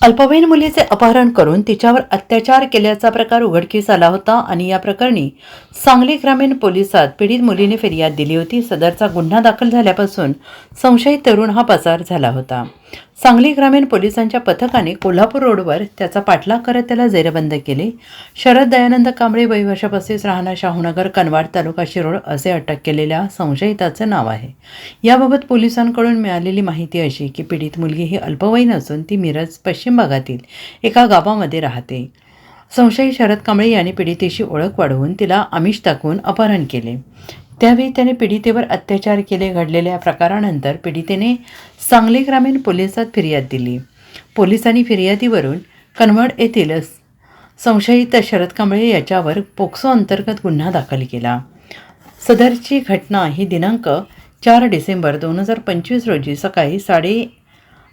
अल्पवयीन मुलीचे अपहरण करून तिच्यावर अत्याचार केल्याचा प्रकार उघडकीस आला होता आणि या प्रकरणी सांगली ग्रामीण पोलिसात पीडित मुलीने फिर्याद दिली होती. सदरचा गुन्हा दाखल झाल्यापासून संशयित तरुण हा पसार झाला होता. सांगली ग्रामीण पोलिसांच्या पथकाने कोल्हापूर रोडवर त्याचा पाठलाग करत त्याला जेरबंद केले. शरद दयानंद कांबळे वय वर्ष पस्तीस राहणार शाहूनगर कनवाड तालुका शिरोळ असे अटक केलेल्या संशयिताचं नाव आहे. याबाबत पोलिसांकडून मिळालेली माहिती अशी की पीडित मुलगी ही अल्पवयीन असून ती मिरज पश्चिम भागातील एका गावामध्ये राहते. संशयी शरद कांबळे यांनी पीडितेशी ओळख वाढवून तिला आमिष दाखवून अपहरण केले. त्यावेळी त्याने पीडितेवर अत्याचार केले घडलेल्या प्रकारानंतर पीडितेने सांगली ग्रामीण पोलिसात फिर्याद दिली. पोलिसांनी फिर्यादीवरून कनवड येथील संशयित शरद कांबळे याच्यावर पोक्सो अंतर्गत गुन्हा दाखल केला. सदरची घटना ही दिनांक चार डिसेंबर दोन हजार पंचवीस रोजी सकाळी साडे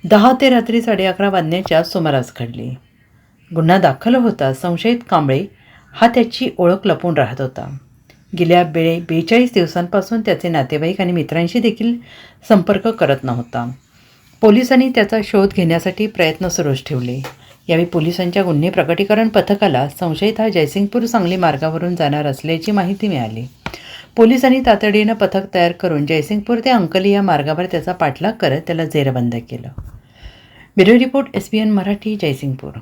दहा ते रात्री साडे अकरा वाजण्याच्या सुमारास घडली. गुन्हा दाखल होता संशयित कांबळे हा त्याची ओळख लपून राहत होता. गेल्या बे बेचाळीस दिवसांपासून त्याचे नातेवाईक आणि मित्रांशी देखील संपर्क करत नव्हता. पोलिसांनी त्याचा शोध घेण्यासाठी प्रयत्न सुरूच ठेवले. यावेळी पोलिसांच्या गुन्हे प्रकटीकरण पथकाला संशयित हा जयसिंगपूर सांगली मार्गावरून जाणार असल्याची माहिती मिळाली. पोलिसांनी तातडीनं पथक तयार करून जयसिंगपूर ते अंकली या मार्गावर त्याचा पाठलाग करत त्याला जेरबंद केलं. Bureau report S B N Marathi Jaysingpur.